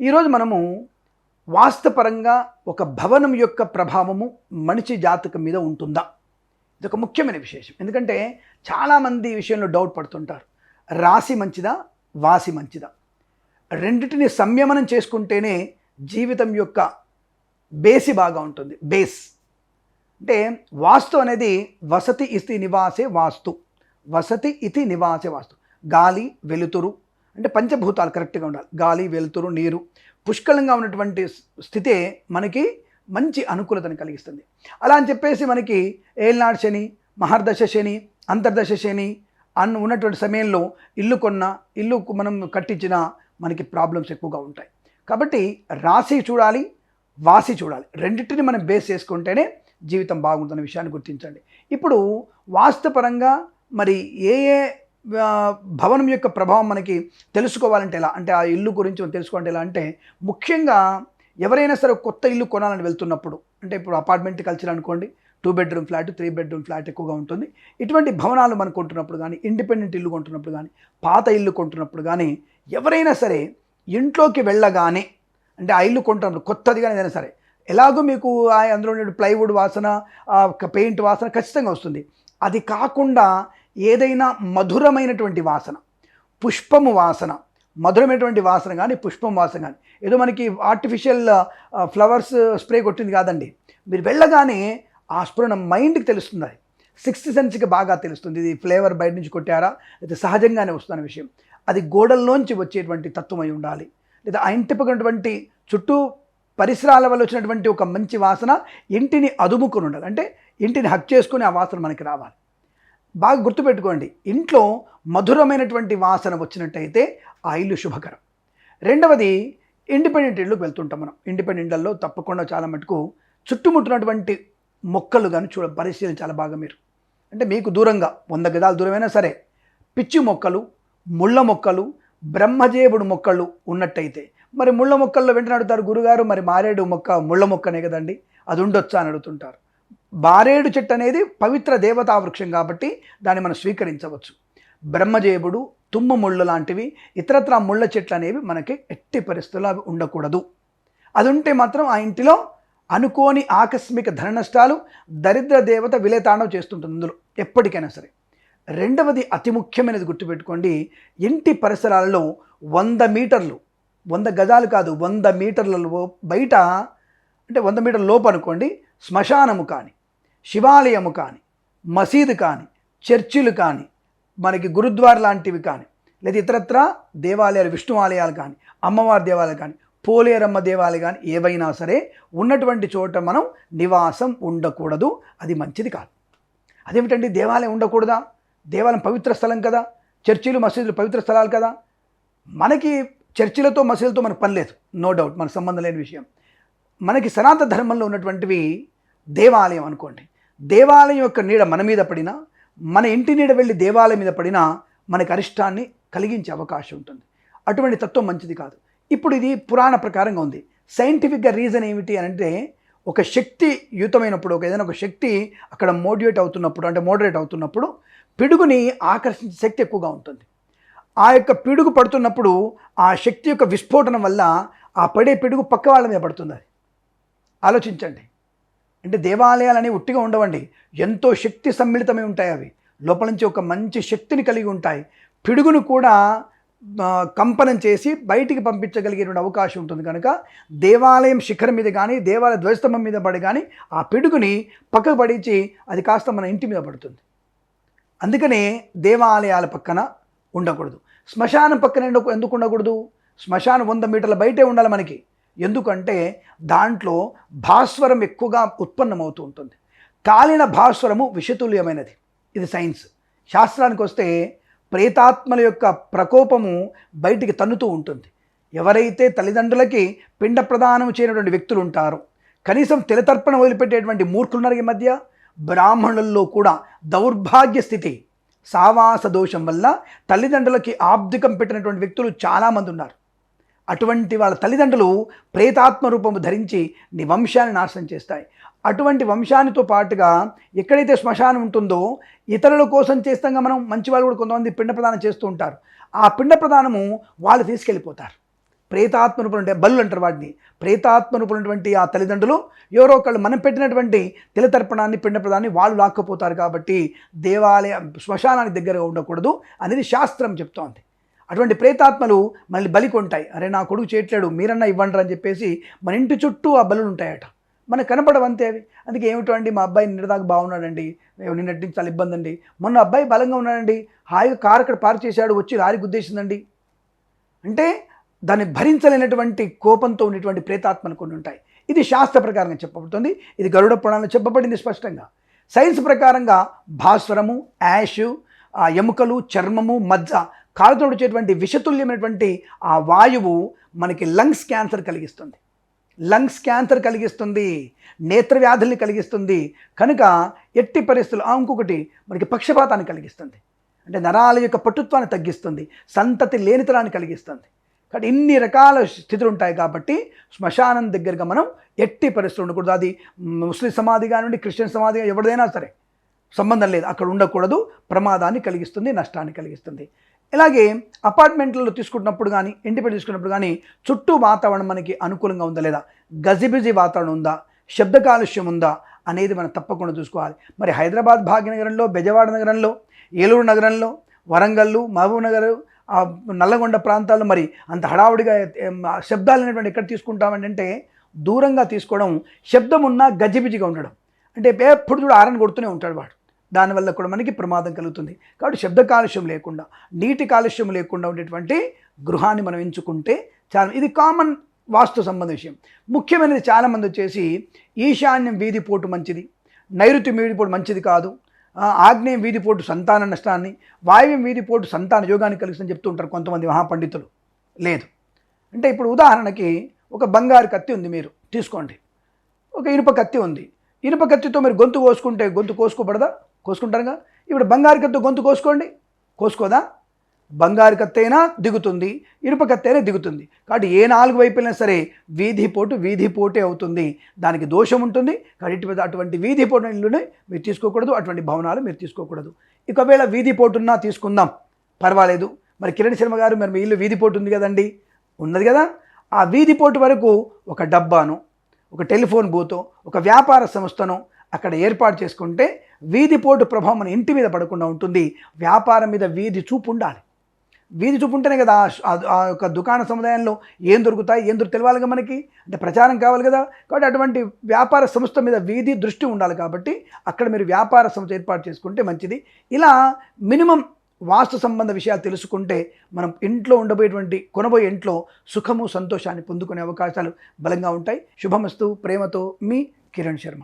ఈరోజు మనము వాస్తపరంగా ఒక భవనం యొక్క ప్రభావము మనిషి జాతకం మీద ఉంటుందా? ఇది ఒక ముఖ్యమైన విశేషం. ఎందుకంటే చాలామంది ఈ విషయంలో డౌట్ పడుతుంటారు. రాసి మంచిదా? వాసి మంచిదా? రెండిటిని సంయమనం చేసుకుంటేనే జీవితం యొక్క బేసి బాగా ఉంటుంది. బేస్. అంటే వాస్తు అనేది వసతి ఇతి నివాసే వాస్తు. వసతి ఇతి నివాసే వాస్తు. గాలి వెలుతురు అంటే పంచభూతాలు కరెక్ట్గా ఉండాలి. గాలి వెలుతురు నీరు. పుష్కలంగా ఉన్నటువంటి స్థితే మనకి మంచి అనుకూలతను కలిగిస్తుంది. అలా అని చెప్పేసి మనకి ఏల్నాడు శని మహర్దశ శని అంతర్దశ శని అన్న ఉన్నటువంటి సమయంలో ఇల్లు కొన్న ఇల్లు మనం కట్టించిన మనకి ప్రాబ్లమ్స్ ఎక్కువగా ఉంటాయి. కాబట్టి రాశి చూడాలి వాసి చూడాలి. రెండింటిని మనం బేస్ చేసుకుంటేనే జీవితం బాగుంటున్న విషయాన్ని గుర్తించండి. ఇప్పుడు వాస్తుపరంగా మరి ఏ ఏ భవనం యొక్క ప్రభావం మనకి తెలుసుకోవాలంటే ఎలా? అంటే ఆ ఇల్లు గురించి మనం తెలుసుకోవాలంటే ఎలా? అంటే ముఖ్యంగా ఎవరైనా సరే కొత్త ఇల్లు కొనాలని వెళ్తున్నప్పుడు అంటే ఇప్పుడు అపార్ట్మెంట్ కల్చర్ అనుకోండి two bedroom flat three bedroom flat ఎక్కువగా ఉంటుంది. ఇటువంటి భవనాలు మనం కొంటున్నప్పుడు కానీ ఇండిపెండెంట్ ఇల్లు కొంటున్నప్పుడు కానీ పాత ఇల్లు కొంటున్నప్పుడు కానీ ఎవరైనా సరే ఇంట్లోకి వెళ్ళగానే అంటే ఆ ఇల్లు కొంటున్నప్పుడు కొత్తదిగా ఏదైనా సరే ఎలాగో మీకు ఆ అందులో ఉండే ప్లైవుడ్ వాసన పెయింట్ వాసన ఖచ్చితంగా వస్తుంది. అది కాకుండా ఏదైనా మధురమైనటువంటి వాసన పుష్పము వాసన మధురమైనటువంటి వాసన కానీ పుష్పం వాసన కానీ ఏదో మనకి ఆర్టిఫిషియల్ ఫ్లవర్స్ స్ప్రే కొట్టింది కాదండి. మీరు వెళ్ళగానే ఆ స్ప్రే మైండ్కి తెలుస్తుంది అది. సిక్స్త్ సెన్స్కి బాగా తెలుస్తుంది. ఇది ఫ్లేవర్ బయట నుంచి కొట్టారా? లేదా సహజంగానే వస్తున్న విషయం. అది గోడల్లోంచి వచ్చేటువంటి తత్వం అయి ఉండాలి. లేదా ఆ ఇంటి పక్కనటువంటి చుట్టూ పరిసరాల వల్ల వచ్చినటువంటి ఒక మంచి వాసన ఇంటిని అదుముకుని ఉండాలి. అంటే ఇంటిని హక్ చేసుకుని ఆ వాసన మనకి రావాలి. బాగా గుర్తుపెట్టుకోండి. ఇంట్లో మధురమైనటువంటి వాసన వచ్చినట్టయితే ఆ ఇల్లు శుభకరం. రెండవది ఇండిపెండెంట్ ఇళ్ళకి వెళ్తుంటాం మనం. ఇండిపెండెంట్లలో తప్పకుండా చాలా మటుకు చుట్టుముట్టినటువంటి మొక్కలు కానీ చూడ పరిశీలించాలి బాగా మీరు. అంటే మీకు దూరంగా వంద గదాల దూరమైనా సరే పిచ్చి మొక్కలు ముళ్ళ మొక్కలు బ్రహ్మజేవుడు మొక్కలు ఉన్నట్టయితే మరి ముళ్ళ మొక్కల్లో వెంటనే అడుగుతారు గురుగారు మరి మారేడు మొక్క ముళ్ళ మొక్కనే కదండి అది ఉండొచ్చా అని అడుగుతుంటారు. బారేడు చెట్టు అనేది పవిత్ర దేవతా వృక్షం కాబట్టి దాన్ని మనం స్వీకరించవచ్చు. బ్రహ్మజేబుడు తుమ్మ ముళ్ళు లాంటివి ఇతరత్ర ముళ్ళ చెట్లు అనేవి మనకి ఎట్టి పరిస్థితుల్లో అవి ఉండకూడదు. అది ఉంటే మాత్రం ఆ ఇంటిలో అనుకోని ఆకస్మిక ధన నష్టాలు దరిద్ర దేవత విలేతాండం చేస్తుంటుంది అందులో ఎప్పటికైనా సరే. రెండవది అతి ముఖ్యమైనది గుర్తుపెట్టుకోండి ఇంటి పరిసరాలలో వంద మీటర్లు వంద గజాలు కాదు వంద మీటర్లలో బయట అంటే వంద మీటర్ల లోపు అనుకోండి శ్మశానము కానీ శివాలయము కానీ మసీదు కానీ చర్చిలు కానీ మనకి గురుద్వార లాంటివి కానీ లేదా ఇతరత్ర దేవాలయాలు విష్ణు ఆలయాలు కానీ అమ్మవారి దేవాలయాలు కానీ పోలేరమ్మ దేవాలయం కానీ ఏవైనా సరే ఉన్నటువంటి చోట మనం నివాసం ఉండకూడదు. అది మంచిది కాదు. అదేమిటండి? దేవాలయం ఉండకూడదా? దేవాలయం పవిత్ర స్థలం కదా? చర్చిలు మసీదులు పవిత్ర స్థలాలు కదా? మనకి చర్చిలతో మసీదులతో మనకు పని లేదు. నో డౌట్ మనకు సంబంధం లేని విషయం. మనకి సనాతన ధర్మంలో ఉన్నటువంటివి దేవాలయం అనుకోండి. దేవాలయం యొక్క నీడ మన మీద పడినా మన ఇంటి నీడ వెళ్ళి దేవాలయం మీద పడినా మనకు అరిష్టాన్ని కలిగించే అవకాశం ఉంటుంది. అటువంటి తత్వం మంచిది కాదు. ఇప్పుడు ఇది పురాణ ప్రకారంగా ఉంది. సైంటిఫిక్గా రీజన్ ఏమిటి అని అంటే ఒక శక్తి యుతమైనప్పుడు ఒక ఏదైనా ఒక శక్తి అక్కడ మోడ్యుయేట్ అవుతున్నప్పుడు అంటే మోడరేట్ అవుతున్నప్పుడు పిడుగుని ఆకర్షించే శక్తి ఎక్కువగా ఉంటుంది. ఆ యొక్క పిడుగు పడుతున్నప్పుడు ఆ శక్తి యొక్క విస్ఫోటనం వల్ల ఆ పడే పిడుగు పక్క వాళ్ళ మీద పడుతుంది అది. ఆలోచించండి. అంటే దేవాలయాలని ఉట్టిగా ఉండవండి. ఎంతో శక్తి సమ్మిళితమై ఉంటాయి అవి. లోపల నుంచి ఒక మంచి శక్తిని కలిగి ఉంటాయి. పిడుగును కూడా కంపనం చేసి బయటికి పంపించగలిగేటువంటి అవకాశం ఉంటుంది కనుక దేవాలయం శిఖరం మీద కానీ దేవాలయ ధ్వజస్తంభం మీద పడి కానీ ఆ పిడుగుని పక్కకు పడించి అది కాస్త మన ఇంటి మీద పడుతుంది. అందుకనే దేవాలయాల పక్కన ఉండకూడదు. శ్మశానం పక్కన ఎందుకు ఎందుకు ఉండకూడదు? శ్మశానం వంద మీటర్ల బయటే ఉండాలి మనకి. ఎందుకంటే దాంట్లో భాస్వరం ఎక్కువగా ఉత్పన్నమవుతూ ఉంటుంది. కాలిన భాస్వరము విషతుల్యమైనది. ఇది సైన్స్. శాస్త్రానికి వస్తే ప్రేతాత్మల యొక్క ప్రకోపము బయటికి తన్నుతూ ఉంటుంది. ఎవరైతే తల్లిదండ్రులకి పిండ ప్రదానం చేయనటువంటి వ్యక్తులు ఉంటారో కనీసం తిలతర్పణ వదిలిపెట్టేటువంటి మూర్ఖులున్నారు ఈ మధ్య బ్రాహ్మణుల్లో కూడా దౌర్భాగ్య స్థితి. సావాస దోషం వల్ల తల్లిదండ్రులకి ఆబ్దికం పెట్టినటువంటి వ్యక్తులు చాలామంది ఉన్నారు. అటువంటి వాళ్ళ తల్లిదండ్రులు ప్రేతాత్మ రూపము ధరించి నీ వంశాన్ని నాశనం చేస్తాయి. అటువంటి వంశానితో పాటుగా ఎక్కడైతే శ్మశానం ఉంటుందో ఇతరుల కోసం చేస్తాగా మనం మంచి వాళ్ళు కూడా కొంతమంది పిండ ప్రదానం చేస్తూ ఉంటారు. ఆ పిండ ప్రదానము వాళ్ళు తీసుకెళ్ళిపోతారు. ప్రేతాత్మ రూపంలో ఉండే బల్లు అంటారు వాటిని. ప్రేతాత్మ రూపంలో ఉన్నటువంటి ఆ తల్లిదండ్రులు ఎవరో ఒకళ్ళు మనం పెట్టినటువంటి తిలతర్పణాన్ని పిండప్రదాన్ని వాళ్ళు లాక్కపోతారు కాబట్టి దేవాలయ శ్మశానానికి దగ్గరగా ఉండకూడదు అనేది శాస్త్రం చెప్తోంది. అటువంటి ప్రేతాత్మలు మళ్ళీ బలి కొంటాయి. అరే నా కొడుకు చేయట్లేడు మీరన్నా ఇవ్వండి అని చెప్పేసి మన ఇంటి చుట్టూ ఆ బలులు ఉంటాయట. మనకు కనపడవంతే అవి. అందుకే ఏమిటో అండి మా అబ్బాయి నిన్నదాకా బాగున్నాడండి. నిన్నటి నుంచి చాలా ఇబ్బంది అండి మొన్న అబ్బాయి బలంగా ఉన్నాడండి. హాయిగా కారు అక్కడ పార్క్ చేశాడు వచ్చి లారీ గుద్దేసిందండి. అంటే దాన్ని భరించలేనటువంటి కోపంతో ఉన్నటువంటి ప్రేతాత్మలు కొన్ని ఉంటాయి. ఇది శాస్త్ర ప్రకారంగా చెప్పబడుతుంది. ఇది గరుడ పురాణంలో చెప్పబడింది స్పష్టంగా. సైన్స్ ప్రకారంగా భాస్వరము యాష్ ఎముకలు చర్మము మజ్జ కాలుతో వచ్చేటువంటి విషతుల్యమైనటువంటి ఆ వాయువు మనకి లంగ్స్ క్యాన్సర్ కలిగిస్తుంది. లంగ్స్ క్యాన్సర్ కలిగిస్తుంది నేత్ర వ్యాధుల్ని కలిగిస్తుంది. కనుక ఎట్టి పరిస్థితులు ఆ, ఇంకొకటి మనకి పక్షపాతాన్ని కలిగిస్తుంది. అంటే నరాల యొక్క పటుత్వాన్ని తగ్గిస్తుంది సంతతి లేనితనాన్ని కలిగిస్తుంది. కాబట్టి ఇన్ని రకాల స్థితులు ఉంటాయి కాబట్టి శ్మశానం దగ్గరగా మనం ఎట్టి పరిస్థితులు ఉండకూడదు. అది ముస్లిం సమాధి కానివ్వండి క్రిస్టియన్ సమాధి ఎవరిదైనా సరే సంబంధం లేదు. అక్కడ ఉండకూడదు. ప్రమాదాన్ని కలిగిస్తుంది నష్టాన్ని కలిగిస్తుంది. ఇలాగే అపార్ట్మెంట్లలో తీసుకుంటున్నప్పుడు కానీ ఇంటిపై తీసుకున్నప్పుడు కానీ చుట్టూ వాతావరణం మనకి అనుకూలంగా ఉందా లేదా? గజిబిజి వాతావరణం ఉందా? శబ్ద కాలుష్యం ఉందా? అనేది మనం తప్పకుండా చూసుకోవాలి. మరి హైదరాబాద్ భాగ్యనగరంలో బెజవాడ నగరంలో ఏలూరు నగరంలో వరంగల్లు మహబూబ్ నగర్ నల్లగొండ ప్రాంతాల్లో మరి అంత హడావుడిగా శబ్దాలు అనేటువంటి ఎక్కడ తీసుకుంటామంటే అంటే దూరంగా తీసుకోవడం శబ్దం ఉన్నా గజిబిజిగా ఉండడం. అంటే ఎప్పుడు చూడ ఆరని కొడుతూనే ఉంటాడు వాడు. దానివల్ల కూడా మనకి ప్రమాదం కలుగుతుంది. కాబట్టి శబ్ద కాలుష్యం లేకుండా నీటి కాలుష్యం లేకుండా ఉండేటువంటి గృహాన్ని మనం ఎంచుకుంటే చాలా ఇది కామన్ వాస్తు సంబంధ విషయం. ముఖ్యమైనది చాలామంది వచ్చేసి ఈశాన్యం వీధిపోటు మంచిది నైరుతి వీధిపోటు మంచిది కాదు. ఆగ్నేయం వీధిపోటు సంతాన నష్టాన్ని వాయువ్యం వీధిపోటు సంతాన యోగాన్ని కలిగిస్తుందని చెప్తుంటారు కొంతమంది మహాపండితులు. లేదు. అంటే ఇప్పుడు ఉదాహరణకి ఒక బంగారు కత్తి ఉంది మీరు తీసుకోండి. ఒక ఇనుప కత్తి ఉంది. ఇనుప కత్తితో మీరు గొంతు కోసుకుంటే గొంతు కోసుకోబడదా? కోసుకుంటారుగా? ఇప్పుడు బంగారు కత్తి గొంతు కోసుకోండి. కోసుకోదా? బంగారు కత్తైనా దిగుతుంది ఇనుప దిగుతుంది. కాబట్టి ఏ నాలుగు వైపులైనా సరే వీధి పోటు వీధి పోటే అవుతుంది. దానికి దోషం ఉంటుంది. కాబట్టి ఇటు- అటువంటి వీధి పోటు ఇల్లుని మీరు తీసుకోకూడదు. అటువంటి భవనాలు మీరు తీసుకోకూడదు. ఒకవేళ వీధి పోటున్నా తీసుకుందాం. పర్వాలేదు. మరి కిరణ్ శర్మ గారు మరి మీ ఇల్లు వీధి పోటు ఉంది కదండి. ఉన్నది కదా? ఆ వీధి పోటు వరకు ఒక డబ్బాను ఒక టెలిఫోన్ బూతో ఒక వ్యాపార సంస్థను అక్కడ ఏర్పాటు చేసుకుంటే వీధిపోటు ప్రభావం మన ఇంటి మీద పడకుండా ఉంటుంది. వ్యాపారం మీద వీధి చూపు ఉండాలి. వీధి చూపు ఉంటేనే కదా ఆ ఆ యొక్క దుకాణ సముదాయంలో ఏం దొరుకుతాయి ఏం దొరికి తెలియాలిగా మనకి? అంటే ప్రచారం కావాలి కదా. కాబట్టి అటువంటి వ్యాపార సంస్థ మీద వీధి దృష్టి ఉండాలి కాబట్టి అక్కడ మీరు వ్యాపార సంస్థ ఏర్పాటు చేసుకుంటే మంచిది. ఇలా మినిమం వాస్తు సంబంధ విషయాలు తెలుసుకుంటే మనం ఇంట్లో ఉండబోయేటువంటి కొనబోయే ఇంట్లో సుఖము సంతోషాన్ని పొందుకునే అవకాశాలు బలంగా ఉంటాయి. శుభమస్తు ప్రేమతో మీ కిరణ్ శర్మ.